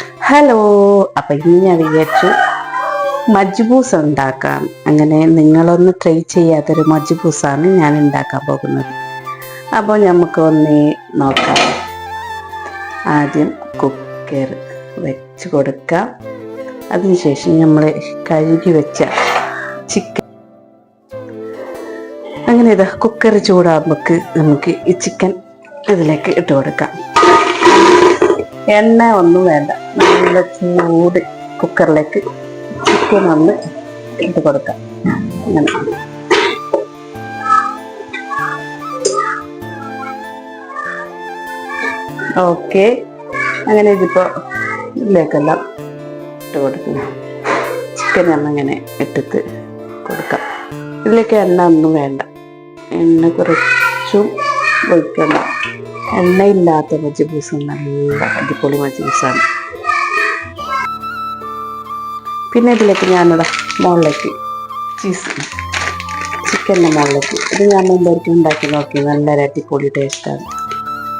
Hello അപ്പം ഇനി ഞാൻ വിചാരിച്ചു മജ്ബൂസ് ഉണ്ടാക്കാം. അങ്ങനെ നിങ്ങളൊന്ന് ട്രൈ ചെയ്യാത്തൊരു മജ്ബൂസാണ് ഞാൻ ഉണ്ടാക്കാൻ പോകുന്നത്. അപ്പോൾ നമുക്ക് ഒന്നേ നോക്കാം. ആദ്യം കുക്കർ വെച്ച് കൊടുക്കാം. അതിനുശേഷം നമ്മൾ കഴുകി വെച്ച ചിക്കൻ അങ്ങനെ ഇതാ കുക്കർ ചൂടാകുമ്പോൾ നമുക്ക് ഈ ചിക്കൻ ഇതിലേക്ക് ഇട്ട് കൊടുക്കാം. എണ്ണ ഒന്നും വേണ്ട. നല്ല ചൂട് കുക്കറിലേക്ക് ചിക്കൻ ഒന്ന് ഇട്ട് കൊടുക്കാം. അങ്ങനെ. ഓക്കെ. അങ്ങനെ ഇതിപ്പോ ഇതിലേക്കെല്ലാം ഇട്ട് കൊടുക്കുന്നു ചിക്കൻ ഒന്നിങ്ങനെ ഇട്ടിട്ട് കൊടുക്കാം. ഇതിലേക്ക് എണ്ണ ഒന്നും വേണ്ട. എണ്ണ കുറച്ചും ഒഴിക്കണ്ട എണ്ണയില്ലാത്ത മജ്ബൂസ് നല്ല അടിപൊളി മജ്ബൂസാണ് പിന്നെ ഇതിലേക്ക് ഞാനിവിടെ മുകളിലേക്ക് ചീസ് ചിക്കന്റെ മുകളിലേക്ക്. ഇത് ഞാൻ മുമ്പായിരിക്കും ഉണ്ടാക്കി നോക്കി. നല്ല അടിപൊളി ടേസ്റ്റാണ്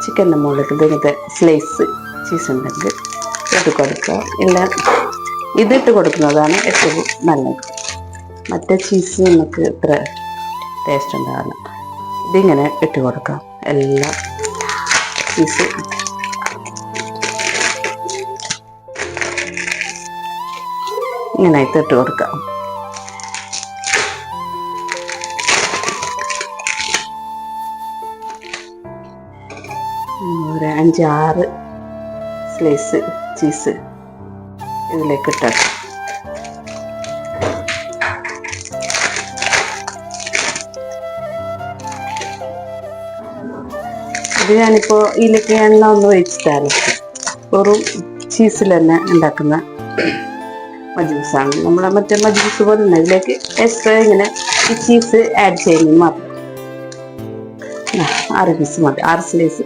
ചിക്കന്റെ മുകളിലേക്ക് ഇതിനകത്ത് സ്ലൈസ് ചീസ് ഉണ്ടെങ്കിൽ ഇട്ട് കൊടുക്കുക. ഇല്ല ഇതിട്ട് കൊടുക്കുന്നതാണ് ഏറ്റവും നല്ലത്. മറ്റേ ചീസ് നമുക്ക് ഇത്ര ടേസ്റ്റ് ഉണ്ടാകണം ഇതിങ്ങനെ ഇട്ട് കൊടുക്കാം. എല്ലാം ചീസ് ഇങ്ങനെ ഇട്ട് കൊടുക്കാം. ഒരു അഞ്ചാറ് സ്ലൈസ് ചീസ് ഇതിലേക്ക് ഇട്ടാക്കാം. ഇത് ഞാനിപ്പോൾ ഇതിലേക്ക് എണ്ണ ഒന്ന് ഒഴിച്ചിട്ടാണ് വെറും ചീസിൽ തന്നെ ഉണ്ടാക്കുന്ന മജ്ബൂസാണ് നമ്മളെ മറ്റേ മജ്ബൂസ് പോലെ തന്നെ ഇതിലേക്ക് എക്സ്ട്രാ ഇങ്ങനെ ചീസ് ആഡ് ചെയ്യുന്നത് മാത്രം. ആറ് പീസ് മതി. ആറ് സ്ലൈസ്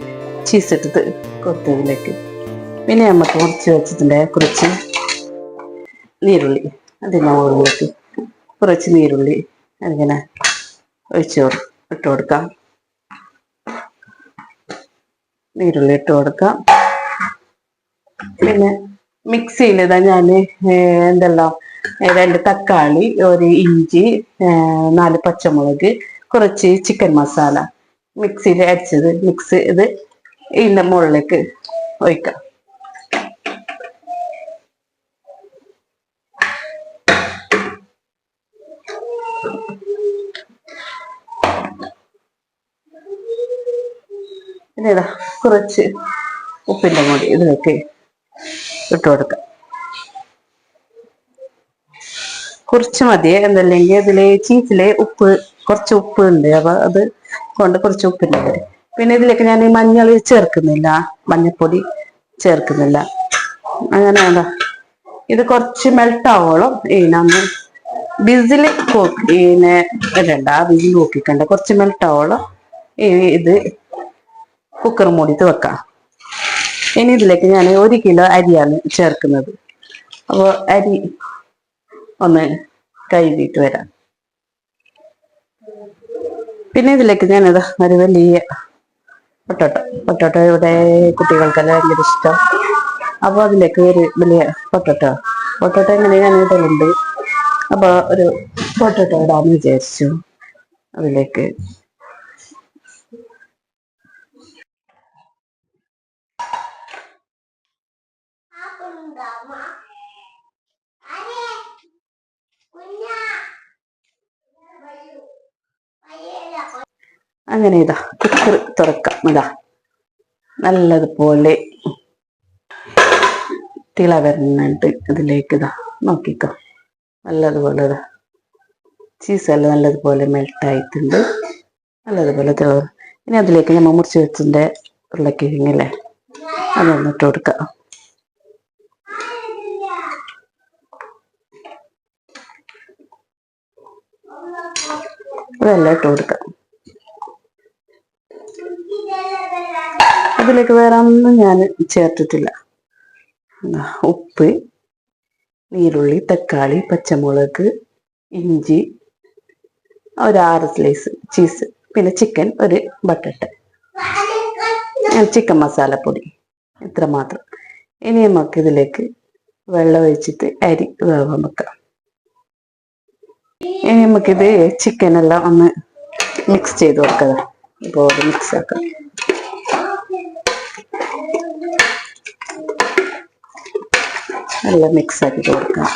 ചീസ് എടുത്ത് കൊത്തതിലേക്ക് പിന്നെ നമുക്ക് കുറച്ച് വെച്ചിട്ടുണ്ട് കുറച്ച് നീരുള്ളി. അതിന്റെ മുകളിലേക്ക് കുറച്ച് നീരുള്ളി അതിങ്ങനെ ഒഴിച്ച് ഇട്ട് കൊടുക്കാം. നീരുള്ളി ഇട്ട് കൊടുക്കാം. പിന്നെ മിക്സിയിൽ ഇതാ ഞാൻ എന്തെല്ലാം രണ്ട് തക്കാളി ഒരു ഇഞ്ചി നാല് പച്ചമുളക് കുറച്ച് ചിക്കൻ മസാല മിക്സിയിൽ അരച്ചത് മിക്സ് ഇത് ഇതിന്റെ മുകളിലേക്ക് ഒഴിക്കാം. പിന്നെ കുറച്ച് ഉപ്പിന്റെ മുടി ഇതിലേക്ക് ഇട്ട് കൊടുക്കാം. കുറച്ച് മതി. എന്നല്ലെങ്കിൽ അതിലെ ചീസിലെ ഉപ്പ് കുറച്ച് ഉപ്പ് ഉണ്ട് അപ്പൊ അത് കൊണ്ട് കുറച്ച് കൂടി പിന്നെ ഇതിലേക്ക് ഞാൻ ഈ മഞ്ഞൾ ചേർക്കുന്നില്ല. മഞ്ഞൾപ്പൊടി ചേർക്കുന്നില്ല. അങ്ങനെ എന്താ ഇത് കുറച്ച് മെൽട്ട് ആവോളം. ഇതിനൊന്ന് ബിസിൽ ഇതിനെ ഇടണ്ട. ബിസിൽ നോക്കിക്കണ്ട കുറച്ച് മെൽട്ട് ആവോളം. ഈ ഇത് കുക്കർ മൂടിയിട്ട് വെക്കാം. ഇനി ഇതിലേക്ക് ഞാൻ ഒരു കിലോ അരിയാണ് ചേർക്കുന്നത്. അപ്പോൾ അരി ഒന്ന് കഴുകിയിട്ട് വരാം. പിന്നെ ഇതിലേക്ക് ഞാനിത് ഒരു വലിയ പൊട്ടോട്ടോ. പൊട്ടോട്ടോ ഇവിടെ കുട്ടികൾക്കെല്ലാം ഭയങ്കര ഇഷ്ടം. അപ്പോൾ അതിലേക്ക് ഒരു വലിയ പൊട്ടോട്ടോ. പൊട്ടോട്ടോ എങ്ങനെ ഞാൻ ഇടലുണ്ട്. അപ്പോൾ ഒരു പൊട്ടോട്ടോ ഇടാമെന്ന് വിചാരിച്ചു. അതിലേക്ക് അങ്ങനെ ഇതാ. കുക്കർ തുറക്കാം. ഇതാ. നല്ലതുപോലെ തിള വരുന്നുണ്ട്. അതിലേക്ക് ഇതാ നോക്കിക്കോ. നല്ലതുപോലെ ഇതാ. ചീസെല്ലാം നല്ലതുപോലെ മെൽട്ടായിട്ടുണ്ട് നല്ലതുപോലെ തിള ഇനി അതിലേക്ക് നമ്മൾ മുറിച്ച് വെച്ചിന്റെ ഉരുളക്കിഴങ്ങില്ലേ അതൊന്ന് ഇട്ട് കൊടുക്കാം. അതെല്ലാം ഇട്ട് കൊടുക്കാം. അതിലേക്ക് വേറെ ഒന്നും ഞാൻ ചേർത്തിട്ടില്ല. ഉപ്പ് നീരുള്ളി തക്കാളി പച്ചമുളക് ഇഞ്ചി ഒരു ആറ് സ്ലൈസ് ചീസ് പിന്നെ ചിക്കൻ ഒരു ബട്ടട്ട് ചിക്കൻ മസാലപ്പൊടി ഇത്ര മാത്രം. ഇനി നമുക്ക് ഇതിലേക്ക് വെള്ളം ഒഴിച്ചിട്ട് അരി വേവാൻ വെക്കാം. ഇനി നമുക്കിത് ചിക്കൻ എല്ലാം ഒന്ന് മിക്സ് ചെയ്ത് വെക്കുക ഇപ്പോൾ മിക്സ് ആക്കാം. എല്ലാം മിക്സ് ആക്കിയിട്ട് കൊടുക്കാം.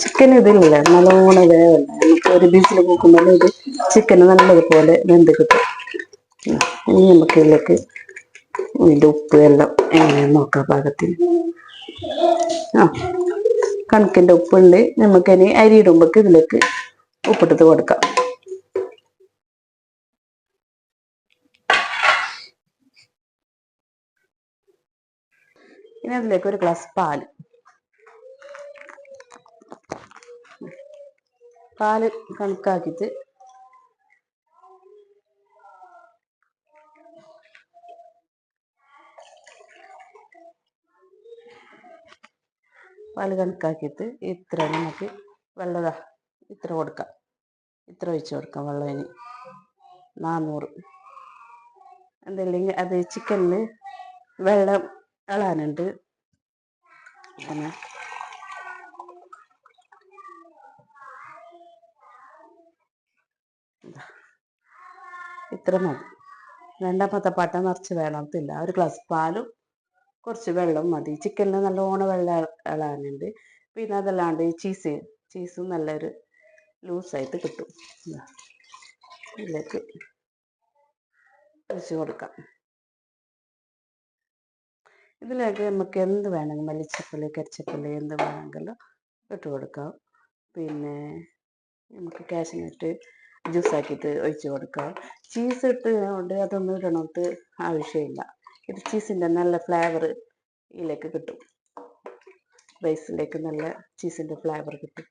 ചിക്കൻ ഇതില്ല നല്ലോണം വേവല്ല നമുക്ക് ഒരു ബീച്ചിൽ കൂക്കുമ്പോൾ ഇത് ചിക്കൻ നല്ലതുപോലെ വെന്ത് കിട്ടും. ഇനി നമുക്ക് ഇതിലേക്ക് ഇതിന്റെ ഉപ്പ് എല്ലാം എങ്ങനെയാന്ന് നോക്കാം പാകത്തിന് ആ. കണക്കിന്റെ ഉപ്പുണ്ട്. നമുക്കിനി അരി ഇടുമ്പോൾ ഇതിലേക്ക് ഉപ്പിട്ടത് കൊടുക്കാം. ഇനി അതിലേക്ക് ഒരു ഗ്ലാസ് പാൽ. പാൽ കണക്കാക്കിയിട്ട് പാൽ കണക്കാക്കിയിട്ട് ഇത്ര നമുക്ക് വെള്ളം ഇത്ര കൊടുക്കാം. ഇത്ര ഒഴിച്ച് കൊടുക്കാം വെള്ളം ഇനി. നാന്നൂറ്. എന്തല്ലെങ്കിൽ അത് ചിക്കനിൽ വെള്ളം ഇളാനുണ്ട്. പിന്നെ ഇത്ര മതി. രണ്ടാമത്തെ പാട്ട നിറച്ച് വേണമെന്നില്ല ഒരു ഗ്ലാസ് പാലും കുറച്ച് വെള്ളം മതി. ചിക്കനിൽ നല്ലോണം വെള്ളം ഇള- ഇളാനുണ്ട് പിന്നെ അതല്ലാണ്ട് ചീസ് ചീസും നല്ലൊരു ലൂസായിട്ട് കിട്ടും. ഇതാ. ഇതിലേക്ക് ഒഴിച്ച് കൊടുക്കാം. ഇതിലേക്ക് നമുക്ക് എന്ത് വേണമെങ്കിലും മല്ലിച്ചപ്പൽ കരിച്ചപ്പൽ എന്ത് വേണമെങ്കിലും ഇട്ട് കൊടുക്കാം. പിന്നെ നമുക്ക് കാഷ്നട്ട് ജ്യൂസാക്കിയിട്ട് ഒഴിച്ച് കൊടുക്കാം. ചീസ് ഇട്ട് കൊണ്ട് അതൊന്നും ഇടണത്ത് ആവശ്യമില്ല. ഇത് ചീസിന്റെ നല്ല ഫ്ലേവർ ഇതിലേക്ക് കിട്ടും. റൈസിലേക്ക് നല്ല ചീസിന്റെ ഫ്ലേവർ കിട്ടും.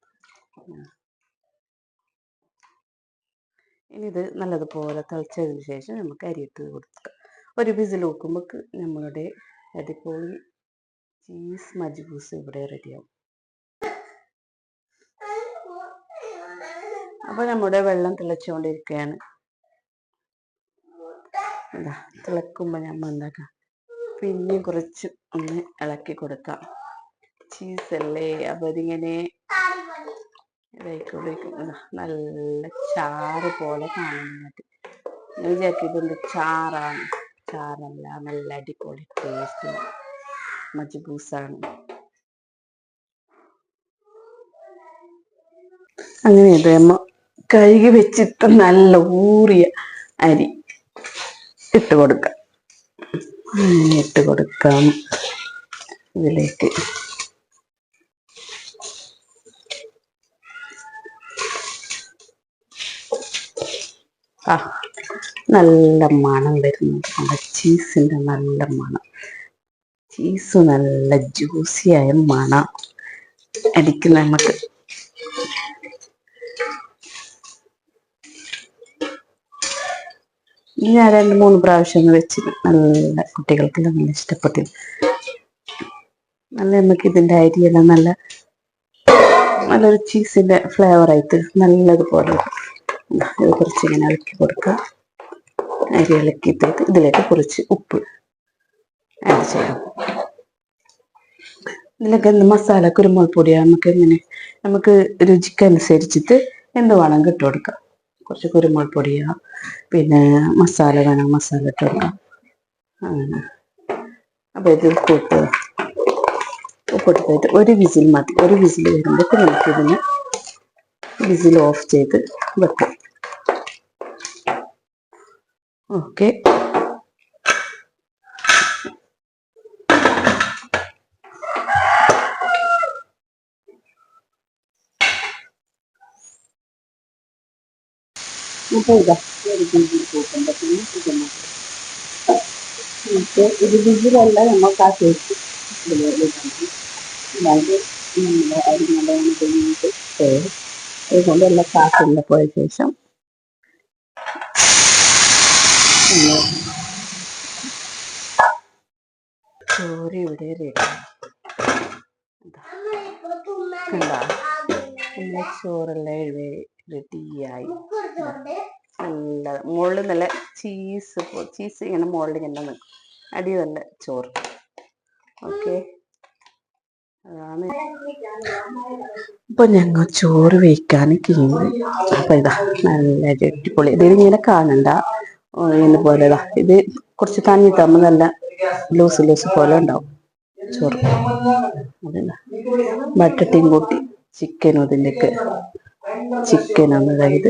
ഇനി ഇത് നല്ലതുപോലെ തിളച്ചതിന് ശേഷം നമുക്ക് അരിയിട്ട് കൊടുക്കാം. ഒരു വിസിൽ വെക്കുമ്പോൾ നമ്മളുടെ അടിപൊളി ചീസ് മജ്ബൂസ് ഇവിടെ റെഡിയാവും. അപ്പോൾ നമ്മുടെ വെള്ളം തിളച്ചുകൊണ്ടിരിക്കുകയാണ്. ഇതാ തിളക്കുമ്പോൾ നമ്മൾ എന്താക്കാം പിന്നെ കുറച്ച് ഒന്ന് ഇളക്കി കൊടുക്കാം. ചീസല്ലേ അപ്പോൾ ഇതിങ്ങനെ ഇതായിക്കൊണ്ടിരിക്കും ഇതാ നല്ല ചാറ് പോലെ കാണുന്നത് ഞാൻ വിചാരിക്കും ഇതെന്ത് ചാറാണ്. ചാറല്ല നല്ല അടിപൊളി ടേസ്റ്റ് മജ്ബൂസാണ്. അങ്ങനെ ഇത് നമ്മ കഴുകി വെച്ചിട്ട് നല്ല ഊറിയ അരി. ഇട്ട് കൊടുക്കാം. ഇട്ട് കൊടുക്കാം. ഇതിലേക്ക്. ആ നല്ല മണം വരുന്നുണ്ട് നമ്മുടെ ചീസിന്റെ നല്ല മണം. ചീസ് നല്ല ജ്യൂസിയായ മണം. അടിക്കുന്ന നമുക്ക് ഞാൻ രണ്ട് മൂന്ന് പ്രാവശ്യം ഒന്ന് വെച്ച് നല്ല കുട്ടികൾക്ക് നല്ല ഇഷ്ടപ്പെട്ടു. നല്ല നമുക്ക് ഇതിന്റെ അരിയെല്ലാം നല്ല നല്ലൊരു ചീസിന്റെ ഫ്ലേവർ ആയിട്ട് നല്ലതുപോലെ ഇതാ, കുറച്ച് ഇങ്ങനെ ഇളക്കി കൊടുക്കുക. അരി ഇളക്കിയിട്ട് ഇതിലേക്ക് കുറച്ച് ഉപ്പ് ആഡ് ചെയ്യാം. ഇതിലൊക്കെ മസാല കുരുമുളക് പൊടിയാണ് നമുക്ക് എങ്ങനെ നമുക്ക് രുചിക്കനുസരിച്ചിട്ട് എന്ത് വേണം ഇട്ട് കൊടുക്കാം. കുറച്ച് കുരുമുളക് പൊടിയാ പിന്നെ മസാല വേണം മസാല ഇട്ട് അങ്ങനെ. അപ്പോൾ ഇത് ഉപ്പിട്ട് ഉപ്പിട്ടിട്ട് ഒരു വിസിൽ മതി ഒരു വിസിൽ വരുമ്പോൾ നമുക്ക് ഇതിന് വിസിൽ ഓഫ് ചെയ്ത് വെക്കാം. ഓക്കെ. അപ്പോൾ ഇതാ ഒരു വിസിൽ കൂട്ടുമ്പോഴത്തേന് ഇത്. നമുക്ക് ഇത് വിസിലല്ല നമുക്ക് ആ ടേസ്റ്റ് അതായത് നമ്മൾ അരി നല്ലോണം കഴിഞ്ഞിട്ട് അതുകൊണ്ട് എല്ലാ കാറ്റില്ല പോയ ശേഷം ചോറ് ഇവിടെ റെഡി കണ്ടോ നമ്മളെ ചോറെല്ലാം റെഡിയായി നല്ല മുകളിൽ നല്ല ചീസ് ചീസ് ഇങ്ങനെ മുകളിൽ ഇങ്ങനെ അടി നല്ല ചോറ്. ഓക്കെ. അതാണ്. ഇപ്പൊ ഞങ്ങൾ ചോറ് വെക്കാൻ കിങ്ങി അപ്പൊ ഇതാ നല്ല അടിപൊളി. ഇത് ഇങ്ങനെ കാണണ്ട. ഇങ്ങനെ പോലെ ഇതാ. ഇത് കുറച്ച് തന്നി തമ്മ നല്ല ലൂസ് ലൂസ് പോലെ ഉണ്ടാവും ചോറ്. അതില്ല ബട്ടട്ടിയും കൂട്ടി ചിക്കനും ഇതിന്റെയൊക്കെ ചിക്കനാണ് അതായത്